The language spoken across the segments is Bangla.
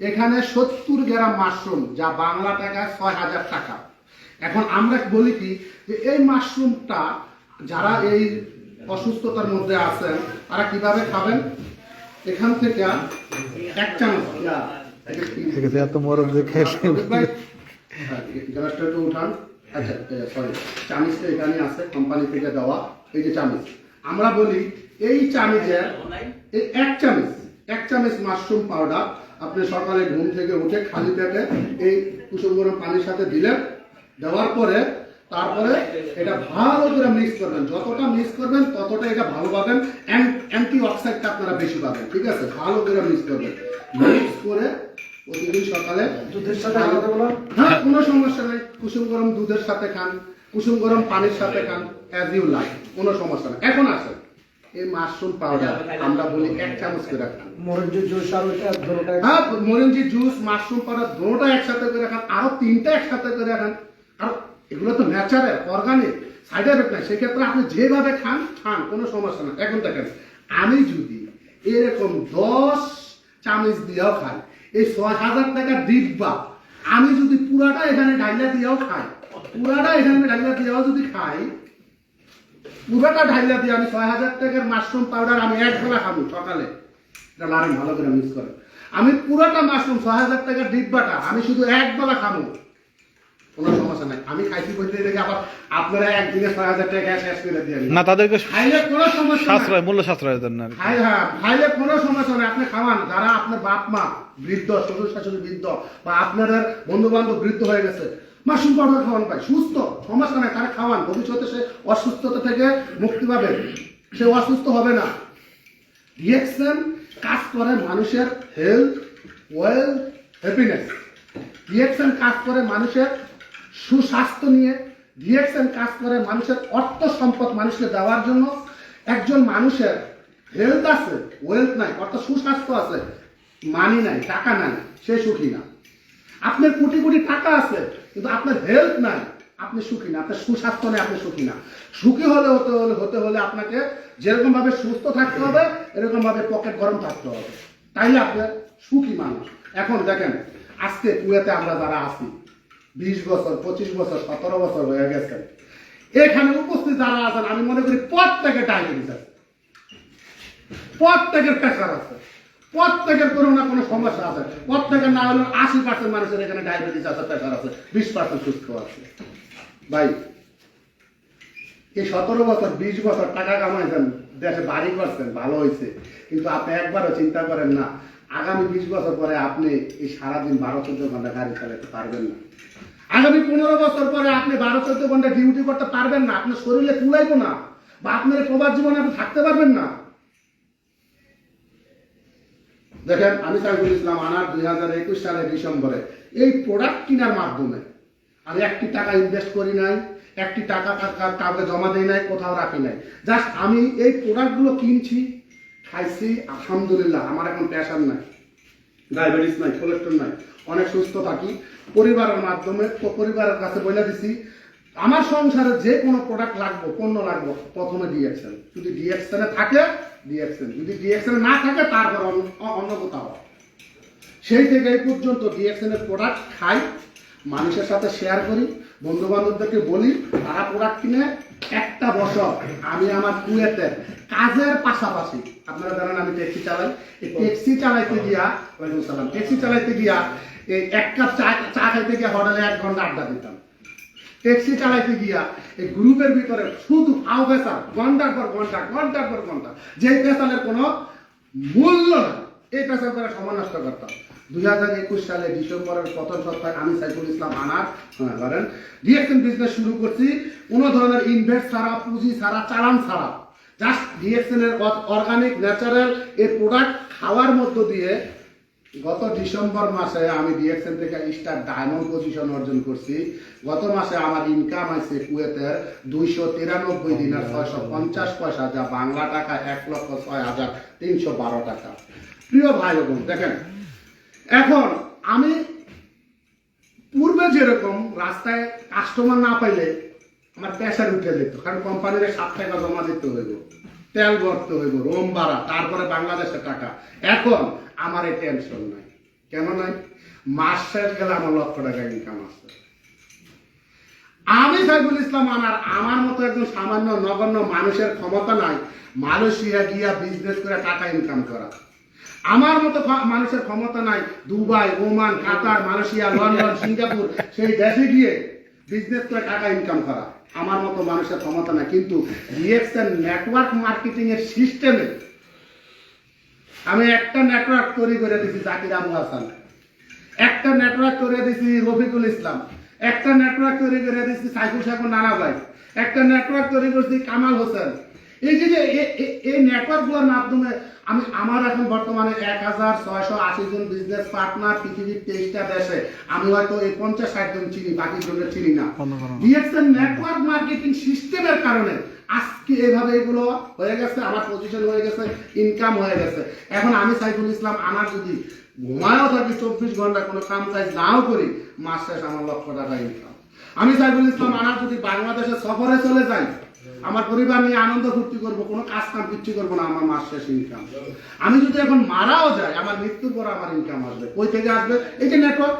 এখানে সত্তর গ্রাম মাশরুম যা বাংলা টাকায় ছয় হাজার টাকা। এখন আমরা বলি কি যে এই মাশরুমটা যারা এই অসুস্থতার মধ্যে আছেন তারা কীভাবে খাবেন? এখান থেকে এক চামচ। এত মরম দেখে হ্যাঁ, গ্লাসটা একটু উঠান। আচ্ছা সরি চামিচটা এখানে আছে কোম্পানি থেকে দেওয়া এই যে চামিচ। আমরা বলি এই চামিচের এই এক চামিচ এক চামিচ মাশরুম পাউডার আপনি সকালে ঘুম থেকে উঠে খালি পেটে এই কুসুম গরম পানির সাথে দিলেন দেওয়ার পরে তারপরে এটা ভালো করে মিক্স করবেন। যতটা মিক্স করবেন ততটা এটা ভালো পাবেন। অ্যান্টি অক্সাইডটা আপনারা বেশি পাবেন ঠিক আছে? ভালো করে মিক্স করবেন। মিক্স করে প্রতিদিন সকালে দুধের সাথে হ্যাঁ কোনো সমস্যা নেই। কুসুম গরম দুধের সাথে খান কুসুম গরম পানির সাথে খান অ্যাজ ইউ লাইক কোনো সমস্যা নেই। এখন আসেন। এই মাশরুম পাউডার আমরা বলি এক চামচ করে খান মরিচ জুস আর ওইটা দুটোটা হ্যাঁ মরিঞ্জি জুস মাশরুম পাউডার দুটোটা একসাথে করে খান আরও তিনটা একসাথে করে খান আর এগুলো তো ন্যাচারাল অর্গানিক সাইড এফেক্ট নাই। সেক্ষেত্রে আপনি যেভাবে খান খান কোনো সমস্যা না। এখন দেখেন আমি যদি এরকম দশ চামচ দিয়েও খাই এই ছয় হাজার টাকার ডিব্বা আমি যদি পুরাটা এখানে ঢাইলা দিয়েও খাই পুরাটা এখানে ঢাইলা দিয়েও যদি খাই পুরোটা ঢাইলা দিয়ে আমি ছয় হাজার টাকার মাশরুম পাউডার আমি এক বেলা খাব সকালে। এটা লারেন ভালো করে মিক্স করেন। আমি পুরোটা মাশরুম ছয় হাজার টাকার ডিব্বাটা আমি শুধু এক বেলা খাব। কোনো সমস্যা নাই। আমি খাইছি বলতে দেখে আবার আপনারা একদিনে ছয় হাজার টাকা শেষ করে দিয়ে না তাদেরকে খাইলে কোনো সমস্যা নাই। সাশ্রয় মূল্য জন্য আর কি। খাই হ্যাঁ খাইলে কোনো সমস্যা নেই। আপনি খাওয়ান। যারা আপনার বাপ মা বৃদ্ধ শ্বশুর শাশুড়ি বৃদ্ধ বা আপনাদের বন্ধু বান্ধব বৃদ্ধ হয়ে গেছে মাশরুম পাউডার খাওয়ান পায় সুস্থ। সমস্যা নাই তারা খাওয়ান। ভবিষ্যতে সে অসুস্থতা থেকে মুক্তি পাবে। সে অসুস্থ হবে না। রিয়েকশন কাজ করে মানুষের হেলথ ওয়েলথ হ্যাপিনেস রিয়েকশন কাজ করে মানুষের সুস্বাস্থ্য নিয়ে, রিয়েকশন কাজ করে মানুষের অর্থ সম্পদ মানুষকে দেওয়ার জন্য একজন মানুষের হেলথ আছে ওয়েলথ নাই অর্থাৎ সুস্বাস্থ্য আছে মানি নাই, টাকা নাই, সে সুখী না। আপনার কোটি কোটি টাকা আছে কিন্তু আপনার হেলথ নাই। আপনি সুখী না, আপনার সুস্বাস্থ্য নেই, আপনি সুখী না। সুখী হলে হতে হলে হতে হলে আপনাকে যেরকম ভাবে সুস্থ থাকতে হবে এরকম ভাবে পকেট গরম থাকতে হবে। তাইলে আপনার সুখী মানুষ। এখন দেখেন, আজকে কুয়েতে আমরা যারা আছি, বিশ বছর, পঁচিশ বছর, সতেরো বছর হয়ে গেছে। এখানে উপস্থিত যারা আছেন, আমি মনে করি প্রত্যেকে ডায়াবেটিস আছে। প্রত্যেকের প্রেশার আছে। প্রত্যেকের কোনো না কোনো সমস্যা আছে। প্রত্যেকের না আশি পার্সেন্ট মানুষের এখানে ডায়াবেটিস আছে প্রেশার আছে, বিশ পার্সেন্ট সুস্থ আছে। ভাই, এই সতেরো বছর, বিশ বছর টাকা কামাইছেন, দেশে বাড়ি করছেন, ভালো হয়েছে কিন্তু আপনি একবারও চিন্তা করেন না, আগামী বিশ বছর পরে আপনি এই সারাদিন বারো চোদ্দ ঘণ্টা গাড়ি চালাতে পারবেন না। আগামী পনেরো বছর পরে আপনি বারো চোদ্দ ঘণ্টা ডিউটি করতে পারবেন না, আপনার শরীরে কুলাইব না, বা আপনার এই প্রবাদ জীবনে আপনি থাকতে পারবেন না। দেখেন, আমি সাইফুল ইসলাম আনার দুই হাজার একুশ সালের ডিসেম্বরে এই প্রোডাক্ট কেনার মাধ্যমে আমি একটি টাকা ইনভেস্ট করি নাই, একটি টাকা কাউকে জমা দেই নাই, কোথাও রাখি নাই। জাস্ট আমি এই প্রোডাক্টগুলো কিনছি, খাইছি, আলহামদুলিল্লাহ, আমার এখন প্যাশন নাই ডায়াবেটিস নাই কোলেস্ট্রল নাই, অনেক সুস্থ থাকি, পরিবারের মাধ্যমে পরিবারের কাছে বলে দিছি, আমার সংসারে যে কোনো প্রোডাক্ট লাগবো, পণ্য লাগবে, প্রথমে ডিএক্সেল যদি ডিএক্সেলে থাকে ডিএক্সেল যদি ডিএক্সেলে না থাকে, তারপর অন্য কোথাও। সেই থেকে এই পর্যন্ত ডিএক্সএল এর প্রোডাক্ট খাই, মানুষের সাথে শেয়ার করি বন্ধু বান্ধবদেরকে বলি, তারা প্রোডাক্ট কিনে একটা বছর, আমি আমার কুয়েতের কাজের পাশাপাশি, আপনারা জানেন আমি ট্যাক্সি চালাই। এই ট্যাক্সি চালাইতে গিয়া, ওয়ালাইকুম সালাম ট্যাক্সি চালাইতে গিয়া, এই এক কাপ চা চা খাইতে গিয়া হোটেলে এক ঘণ্টা আড্ডা দিতাম। ট্যাক্সি চালাইতে গিয়া এই গ্রুপের ভিতরে শুধু আও পেশাল ঘণ্টার পর ঘণ্টা ঘণ্টার পর ঘণ্টা যে পেশালের কোনো মূল্য না এই পেশাল করে সময় করতাম দুই হাজার একুশ সালে ডিসেম্বরের প্রথম সপ্তাহে আমি সাইফুল ইসলাম আনার হ্যাঁ, ধরেন রিয়েকশন বিজনেস শুরু করছি কোনো ধরনের ইনভেস্ট ছাড়া পুঁজি ছাড়া চালান ছাড়া। জাস্ট রিয়েকশনের অর্গানিক ন্যাচারাল এই প্রোডাক্ট খাওয়ার মধ্য দিয়ে গত ডিসেম্বর মাসে আমি ডিএক্সএন থেকে স্টার ডায়মন্ড পজিশন অর্জন করছি। গত মাসে আমার ইনকাম আছে কুয়েতের দুইশো তিরানব্বই দিনের ছয়শো পঞ্চাশ পয়সা যা বাংলা টাকা এক লক্ষ ছয় হাজার তিনশো বারো টাকা। প্রিয় ভাই বোন দেখেন এখন আমি পূর্বে যেরকম রাস্তায় কাস্টমার না পাইলে আমার প্রেশার উঠে যেত কারণ কোম্পানির সাত টাকা জমা দিতে হইব। তেল ভরতে হইব, রোম ভাড়া, তারপরে বাংলাদেশের টাকা। এখন আমার এই টেনশন নাই। কেন নাই? মাস শেষ গেলে আমার লক্ষ টাকা ইনকাম আসছে আমি সাইফুল ইসলাম আনার আমার মতো একজন সামান্য নগণ্য মানুষের ক্ষমতা নাই, মালয়েশিয়া গিয়া বিজনেস করে টাকা ইনকাম করা। আমার মতো মানুষের ক্ষমতা নাই, Dubai, Oman, Qatar, Malaysia, London, Singapore, সেই দেশে গিয়ে বিজনেস টাকা ইনকাম করা। আমার মতো মানুষের ক্ষমতা নাই। কিন্তু নেটওয়ার্ক সিস্টেমে আমি একটা নেটওয়ার্ক তৈরি করে দিছি জাকির আবু হাসান। একটা নেটওয়ার্ক করে দিছি রফিকুল ইসলাম। একটা নেটওয়ার্ক তৈরি করে দিছি সাইফুল সাহেব নানা ভাই। একটা নেটওয়ার্ক তৈরি করছি কামাল হোসেন। এই যে নেটওয়ার্কগুলোর মাধ্যমে আমি আমার এখন বর্তমানে এক হাজার ছয়শো আশি জন বিজনেস পার্টনার পৃথিবীর তেইশটা দেশে। আমি হয়তো এই পঞ্চাশ ষাট জন চিনি বাকি জনের চিনি না। ডিএক্সএন নেটওয়ার্ক মার্কেটিং সিস্টেমের কারণে আজকে এভাবে এগুলো হয়ে গেছে আমার পজিশন হয়ে গেছে ইনকাম হয়ে গেছে। এখন আমি সাইফুল ইসলাম আমার যদি ঘুমায়ও থাকি চব্বিশ ঘণ্টা কোনো কাম কাজ নাও করি মাস শেষ আমার লক্ষ টাকা ইনকাম আমি সাইফুল ইসলাম আনার যদি বাংলাদেশে সফরে চলে যাই আমার পরিবার নিয়ে আনন্দ ফুর্তি করব, কোনো কাজ কাম কিচ্ছু করব না, আমার মাস শেষ ইনকাম আমি যদি এখন মারাও যাই, আমার মৃত্যুর পর আমার ইনকাম আসবে। কই থেকে আসবে? এই যে নেটওয়ার্ক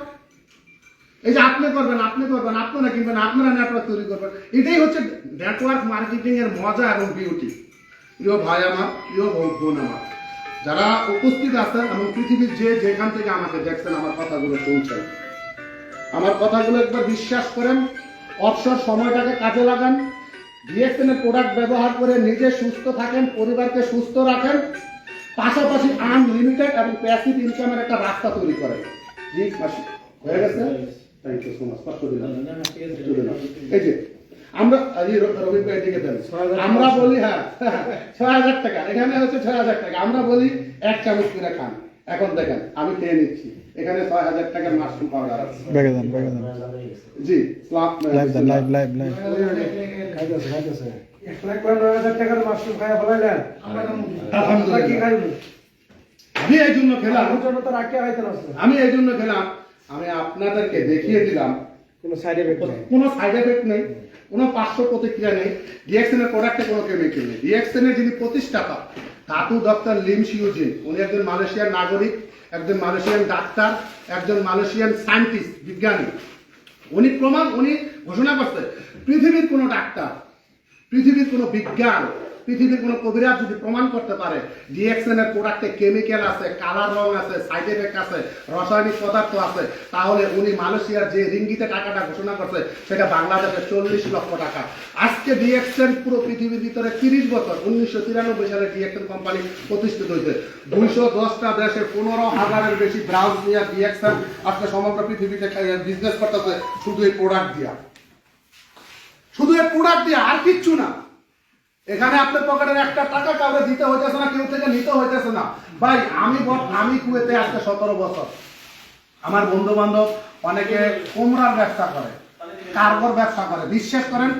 এই যে আপনি করবেন আপনি করবেন, আপনারা কিনবেন, আপনারা নেটওয়ার্ক তৈরি করবেন। এটাই হচ্ছে নেটওয়ার্ক মার্কেটিং এর মজা এবং বিউটি প্রিয় ভাই আমার, প্রিয় বোন আমার, যারা উপস্থিত আছেন এবং পৃথিবীর যে যেখান থেকে আমাকে দেখছেন, আমার কথাগুলো পৌঁছায় আমার কথাগুলো একবার বিশ্বাস করেন, অবসর সময়টাকে কাজে লাগান। ডিএক্সএন এর প্রোডাক্ট ব্যবহার করে নিজে সুস্থ থাকেন পরিবারকে সুস্থ রাখেন পাশাপাশি আনলিমিটেড এবং প্যাসিভ ইনকামের একটা রাস্তা তৈরি করেন। জি মাসি হয়ে গেছে? থ্যাংক ইউ সো মাচ কষ্ট দিলাম দিলাম। এই যে আমরা এই র- ভাই দিকে দেন আমরা বলি হ্যাঁ ছয় হাজার টাকা। এখানে হচ্ছে ছয় হাজার টাকা। আমরা বলি এক চামচ করে খান। এখন দেখেন আমি খেয়ে নিচ্ছি। এখানে ছয় হাজার টাকার মাশরুম পাউডার আছে। দেন ব্যাগে দেন জি লাইভ লাইভ লাইভ খাইতেছে খাইতেছে। এক লাখ করে হাজার টাকার মাশরুম খাইয়া ফেলাইলেন? আমরা কি খাইব? আমি এই জন্য খেলাম। আমার জন্য তো রাখিয়া খাইতে আমি এই জন্য খেলাম। আমি আপনাদেরকে দেখিয়ে দিলাম। কোনো সাইড এফেক্ট নেই। কোনো সাইড এফেক্ট নেই। কোনো পার্শ্ব প্রতিক্রিয়া নেই। ডিএক্সএনের প্রোডাক্টে কোনো কেমিক্যাল নেই। ডিএক্সএনের যিনি প্রতিষ্ঠাতা ধাতু ডক্টর লিম শিউজিন উনি একজন মালয়েশিয়ার নাগরিক একজন মালয়েশিয়ান ডাক্তার একজন মালয়েশিয়ান সায়েন্টিস্ট বিজ্ঞানী। উনি প্রমাণ উনি ঘোষণা করছে, পৃথিবীর কোনো ডাক্তার, পৃথিবীর কোনো বিজ্ঞান, পৃথিবীর কোনো কবিরাজ যদি প্রমাণ করতে পারে ডিএক্সএন এর প্রোডাক্টে কেমিক্যাল আছে কালার রং আছে সাইড এফেক্ট আছে, রাসায়নিক পদার্থ আছে, তাহলে উনি মালয়েশিয়ার যে রিঙ্গিতে টাকাটা ঘোষণা করছে, সেটা বাংলাদেশের চল্লিশ লক্ষ টাকা। আজকে ডিএক্সএন পুরো পৃথিবীর ভিতরে তিরিশ বছর, উনিশশো তিরানব্বই সালে ডিএক্সএন কোম্পানি প্রতিষ্ঠিত হয়েছে। দুইশো দশটা দেশে পনেরো হাজারের বেশি ব্রাউজ নিয়ে ডিএক্সএন আজকে সমগ্র পৃথিবীতে বিজনেস করতেছে শুধু এই প্রোডাক্ট দিয়া। শুধু এই প্রোডাক্ট দিয়ে আর কিচ্ছু না। এখানে আপনার পকেটের একটা টাকা কাউকে দিতে হইতেছে না, কেউ থেকে নিতে হইতেছে না। ভাই, আমি আমি কুয়েতে আজকে সতেরো বছর। আমার বন্ধু বান্ধব অনেকে কোমরার ব্যবসা করে, কার্গর ব্যবসা করে। বিশ্বাস করেন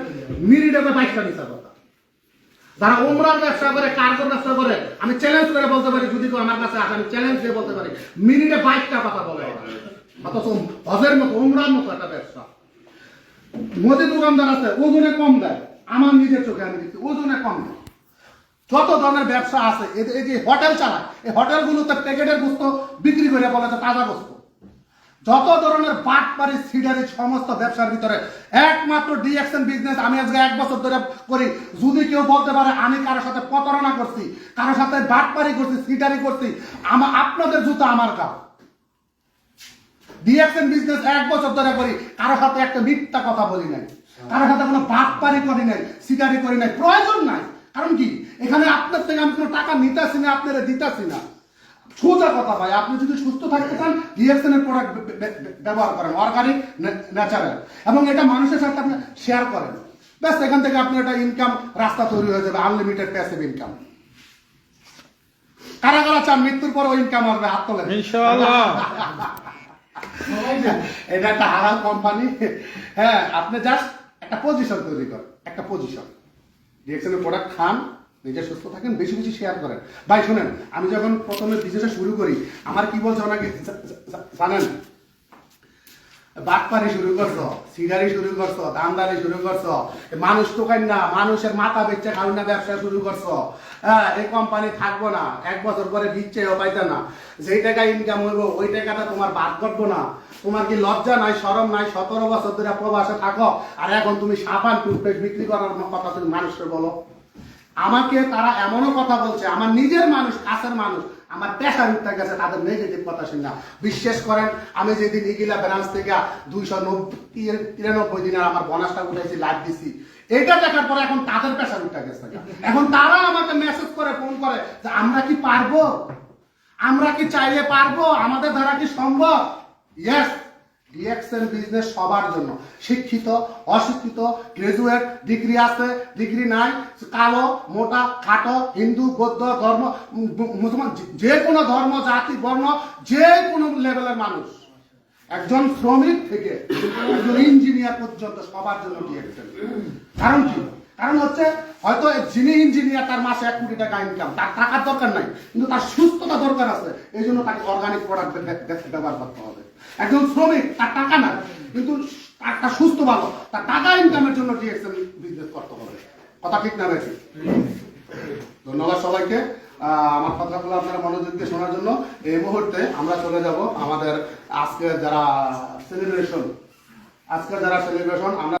মিনিটে বাইকটা নিতে কথা যারা উমরার ব্যবসা করে, কার্গর ব্যবসা করে, আমি চ্যালেঞ্জ করে বলতে পারি, যদি কেউ আমার কাছে আসে, আমি চ্যালেঞ্জ দিয়ে বলতে পারি মিনিটে বাইকটা কথা বলে। অথচ হজের মতো উমরার মতো একটা ব্যবসা। মোদি দোকানদার আছে, ওজনে কম দেয়। আমার নিজের চোখে আমি দেখছি, ওজনে কম দেয়। যত ধরনের ব্যবসা আছে এই- যে হোটেল চালায়, এই হোটেলগুলোতে প্যাকেটের বস্তু বিক্রি করে বলে যে তাজা বস্তু। যত ধরনের বাটপারি সিডারি, সমস্ত ব্যবসার ভিতরে, একমাত্র ডিএকশন বিজনেস আমি আজকে এক বছর ধরে করি। যদি কেউ বলতে পারে, আমি কারোর সাথে প্রতারণা করছি, কারোর সাথে বাটপারি করছি, সিডারি করছি আমার আপনাদের জুতো আমার গাও ডিএকশন বিজনেস এক বছর ধরে করি কারোর সাথে একটা মিথ্যা কথা বলি নাই। কারোর সাথে কোনো বাটপারি করি নাই সিডারি করি নাই প্রয়োজন নাই। কারণ কি? এখানে আপনার থেকে আমি কোনো টাকা নিতেছি না আপনারা দিতেছি না। সোজা কথা ভাই আপনি যদি সুস্থ থাকতে চান ডিএক্সএন এর প্রোডাক্ট ব্যবহার করেন অর্গানিক ন্যাচারাল এবং এটা মানুষের সাথে আপনি শেয়ার করেন। ব্যাস এখান থেকে আপনার একটা ইনকাম রাস্তা তৈরি হয়ে যাবে আনলিমিটেড প্যাসিভ ইনকাম কারা কারা চান মৃত্যুর পর ইনকাম হাত তোলেন। ইনশাআল্লাহ। এটা একটা হারাল কোম্পানি হ্যাঁ আপনি জাস্ট একটা পজিশন তৈরি করেন, একটা পজিশন ডিএক্সএলের প্রোডাক্ট খান, নিজে সুস্থ থাকেন, বেশি বেশি শেয়ার করেন। ভাই, শুনেন, আমি যখন প্রথমে বিজনেসটা শুরু করি, আমার কি বলছে জা- জানেন বাটপারি শুরু করছ, সিগারি শুরু করছ দামদারি শুরু করছ, মানুষ টোকাই না, মানুষের মাথা বেচে খাওয়ান না ব্যবসা শুরু করছ। হ্যাঁ এই কোম্পানি থাকব না, এক বছর পরে বিচ্ছেও পাইতে না। যেই টাকা ইনকাম হইব, ওই টাকাটা তোমার বাদ করব না। তোমার কি লজ্জা নাই, শরম নাই, সতেরো বছর ধরে প্রবাসে থাকো, আর এখন তুমি সাবান টুথপেস্ট বিক্রি করার কথা তুমি মানুষকে বলো। আমাকে তারা এমনও কথা বলছে, আমার নিজের মানুষ, কাছের মানুষ আমার দেখা হইতে গেছে, তাদের নেগেটিভ কথা শুনলাম বিশ্বাস করেন, আমি যেদিন ইগিলা ব্রাঞ্চ থেকে দুইশো নব্বই, তিরানব্বই দিনের আমার বোনাসটা উঠেছি লাভ দিছি। এটা দেখার পরে এখন তাদের পেশা উঠে গেছে এখন তারা আমাকে মেসেজ করে ফোন করে যে, আমরা কি পারব? আমরা কি চাইলে পারব? আমাদের দ্বারা কি সম্ভব? ইয়েস ডিএক্সএল বিজনেস সবার জন্য। শিক্ষিত, অশিক্ষিত গ্রাজুয়েট ডিগ্রি আছে ডিগ্রি নাই, কালো, মোটা, খাটো, হিন্দু, বৌদ্ধ, ধর্ম মুসলমান, যে- কোনো ধর্ম, জাতি, বর্ণ, যে কোনো লেভেলের মানুষ। একজন শ্রমিক থেকে একজন ইঞ্জিনিয়ার পর্যন্ত সবার জন্য ডিএক্সএল কারণ কি? কারণ হচ্ছে, হয়তো যিনি ইঞ্জিনিয়ার তার মাসে এক কোটি টাকা ইনকাম তার টাকার দরকার নাই, কিন্তু তার সুস্থতা দরকার আছে। এই জন্য তাকে অর্গানিক প্রোডাক্ট ব্যবহার করতে হবে। একজন শ্রমিক, তার টাকা নাই, কিন্তু তার সুস্থ ভালো, তার টাকা ইনকামের জন্য ডিএক্সএল বিজনেস করতে হবে। কথা ঠিক না বেশি ধন্যবাদ সবাইকে। আমার কথাগুলো আপনারা মনোযোগ দিয়ে শোনার জন্য। এই মুহূর্তে আমরা চলে যাব আমাদের আজকে যারা সেলিব্রেশন আজকে যারা সেলিব্রেশন আমরা